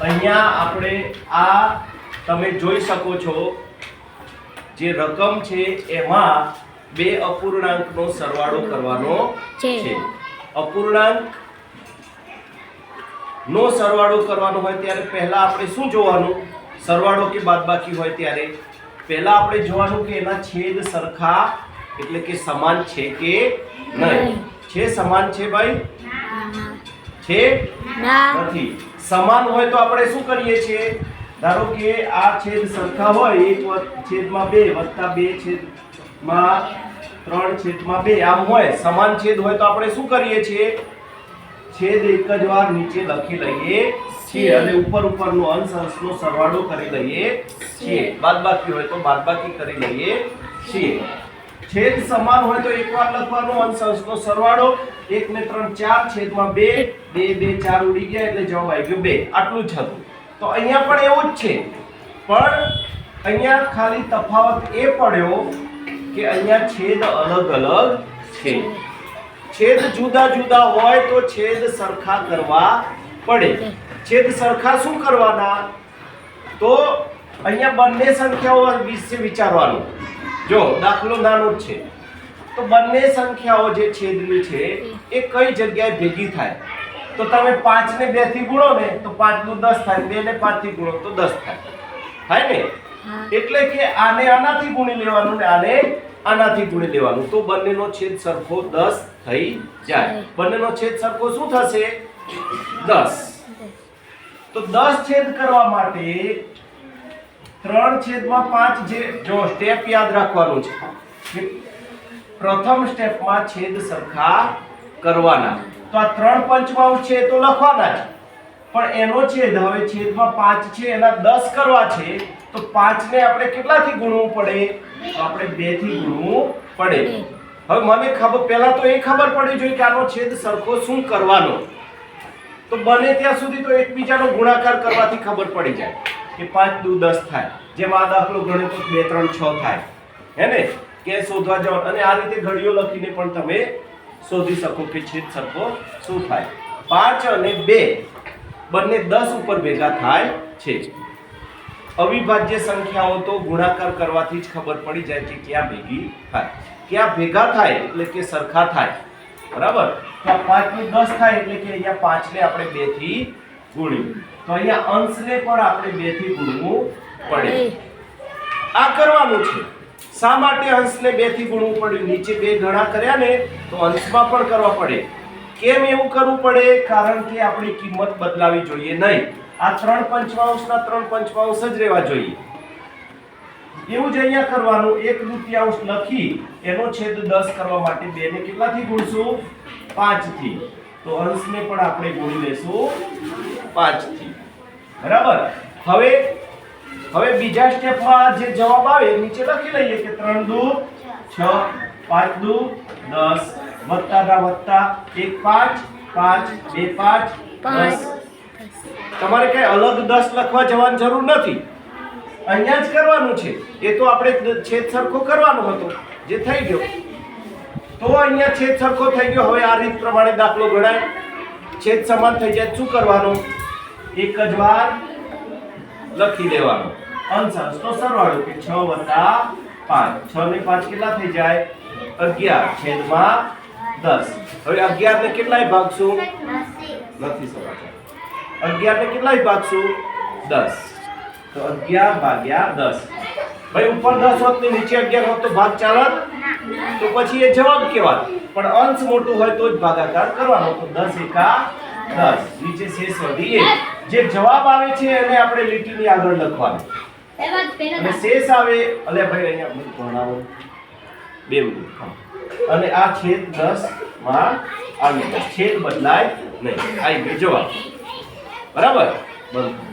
અહીંયા આપણે આ તમે જોઈ શકો છો જે રકમ છે એમાં બે અપૂર્ણાંકનો સરવાળો કરવાનો છે. અપૂર્ણાંક નો સરવાળો કરવાનો હોય ત્યારે પહેલા આપણે શું જોવાનું? સરવાળો કે બાદબાકી હોય ત્યારે? પહેલા આપણે જોવાનું કે એના છેદ સરખા એટલે કે સમાન છે કે નહીં? નહીં. છે સમાન છે ભાઈ? છે? નથી. સમાન હોય તો આપણે શું કરીએ છીએ? ધારો કે આ છેદ સરખા હોય, એક છેદમાં બે વત્તા બે છેદમાં ત્રણ છેદમાં બે, આમ હોય. સમાન છેદ હોય તો આપણે શું કરીએ છીએ? છેદ એક જ વાર નીચે લખી લઈએ છીએ અને ઉપર ઉપરનો અંશ, અંશનો સરવાળો કરી લઈએ છીએ. બાદબાકી હોય તો બાદબાકી કરી લઈએ છીએ. છેદ સમાન હોય તો એકવાર લખવાનો અંશ અંશનો સરવાળો. એક ને ત્રણ, ચાર, છેદમાં બે બે બે, ચાર ઉડી ગયા એટલે જવાબ આવી ગયો બે. આટલું જ હતું. તો અહીંયા પણ એવું જ છે. પણ અહીંયા ખાલી તફાવત એ પડ્યો કે અહીંયા છેદ અલગ અલગ છે. છેદ જુદા જુદા હોય તો છેદ સરખા કરવા પડે. છેદ સરખા શું કરવાના? તો અહીંયા બંને સંખ્યાઓ વિશે વિચારવાનું. જો દાખલો નાનો જ છે. તો બંને સંખ્યાઓ જે છેદની છે એ કઈ જગ્યાએ ભેગી થાય? તો તમે પાંચ ને બેથી ગુણો ને તો પાંચનું દસ થાય. બે ને પાંચથી ગુણો તો દસ થાય. થાય ને? એટલે કે આને આનાથી ગુણી લેવાનું ને આને આનાથી ગુણી લેવાનું. તો બંનેનો છેદ સરખો દસ થઈ જાય. બંનેનો છેદ સરખો શું થશે? દસ. તો દસ છેદ કરવા માટે 3 છેદમાં પાંચ જે, જો સ્ટેપ યાદ રાખવાનું છે. પ્રથમ સ્ટેપમાં છેદ સરખા કરવાના. તો આ ત્રણ પંચમાંશ છે તો લખવાના જ પણ એનો છેદ હવે છેદમાં પાંચ છે, એના દસ કરવા છે, તો પાંચને આપણે કેટલાથી ગુણવું પડે? તો આપણે બેથી ગુણવું પડે. હવે મને ખબર, પહેલા તો એ ખબર પડવી જોઈએ કે આનો છેદ સરખો શું કરવાનો. તો બને ત્યાં સુધી તો એકબીજાનો ગુણાકાર કરવાથી ખબર પડી જાય. કે પાંચ દુ દસ થાય. જેમ આ દાખલો ગણ્યો તો બે, ત્રણ, છ થાય. હે ને? કે શોધવા જાઓ અને આ રીતે ઘડીઓ લખીને પણ તમે શોધી શકો કે છેદ સરખો શું થાય. પાંચ અને બે બંને દસ ઉપર ભેગા થાય છે. અવિભાજ્ય સંખ્યાઓ તો ગુણાકાર કરવાથી જ ખબર પડી જાય કે ક્યાં ભેગી થાય. ક્યાં ભેગા થાય એટલે કે સરખા થાય. બરાબર? તો આ પાંચનું દસ થાય એટલે કે અહીંયા પાંચ ને આપણે બેથી ગુણ્યું. તો અહીંયા અંશને પણ આપણે બેથી ગુણવું પડે. આ કરવાનું છે. શા માટે અંશને બેથી ગુણવું પડ્યું? નીચે બે ગણા કર્યા ને તો અંશમાં પણ કરવા પડે. કેમ એવું કરવું પડે? કારણ કે આપણી કિંમત બદલાવી જોઈએ નહીં. આ ત્રણ પંચમાંશના ત્રણ પંચમાંશ જ રહેવા જોઈએ. એવું જ અહીંયા કરવાનું. એક તૃતીયાંશ લખી એનો છેદ દસ કરવા માટે બે ને કેટલાથી ગુણશું? પાંચથી તો અંશને પણ આપણે ગુણી લેશું પાંચથી બરાબર? હવે હવે બીજા સ્ટેપમાં જે જવાબ આવે નીચે લખી લઈએ કે ત્રણ દુ છ પાંચ દુ દસ. વત્તા ના વત્તા એક પાંચ પાંચ બે પાંચ પાંચ દસ. તમારે કઈ અલગ દસ લખવા જવાની જરૂર નથી. અહીંયા જ કરવાનું છે. એ તો આપણે છેદ સરખો કરવાનો હતો. જે થઈ ગયો. તો અહીંયા છેદ સરખો થઈ ગયો. હવે આ રીત પ્રમાણે દાખલો ગણાય છેદ સમાન થઈ જાય. શું કરવાનું? એક જ વાર લખી દેવાનો. અંશ તો સરવાળો કે છ વત્તા પાંચ. છ ને પાંચ કેટલા થઈ જાય? અગિયાર. છેદમાં દસ. હવે અગિયાર ને કેટલાય ભાગશું નથી સમાચાર અગિયાર ને કેટલાય ભાગશું દસ. તો અગિયાર ભાગ્યા દસ. ભાઈ, ઉપર દસ હોત ને નીચે અગિયાર હોત તો ભાગ ચાલત તો પછી એ જવાબ કહેવાય. પણ અંશ મોટું હોય તો જ ભાગાકાર કરવાનો. તો દસ એકા દસ. નીચે શેષ વધી એ જે જવાબ આવે છે એને આપણે લીટીની આગળ લખવાનું. અને શેષ આવે અલે ભાઈ અહીંયા મને ભણાવો બે મિનિટ અને આ છેદ 10 માં આવી છેદ બદલાય નહીં. આવી ગયો જવાબ. બરાબર? બંધ.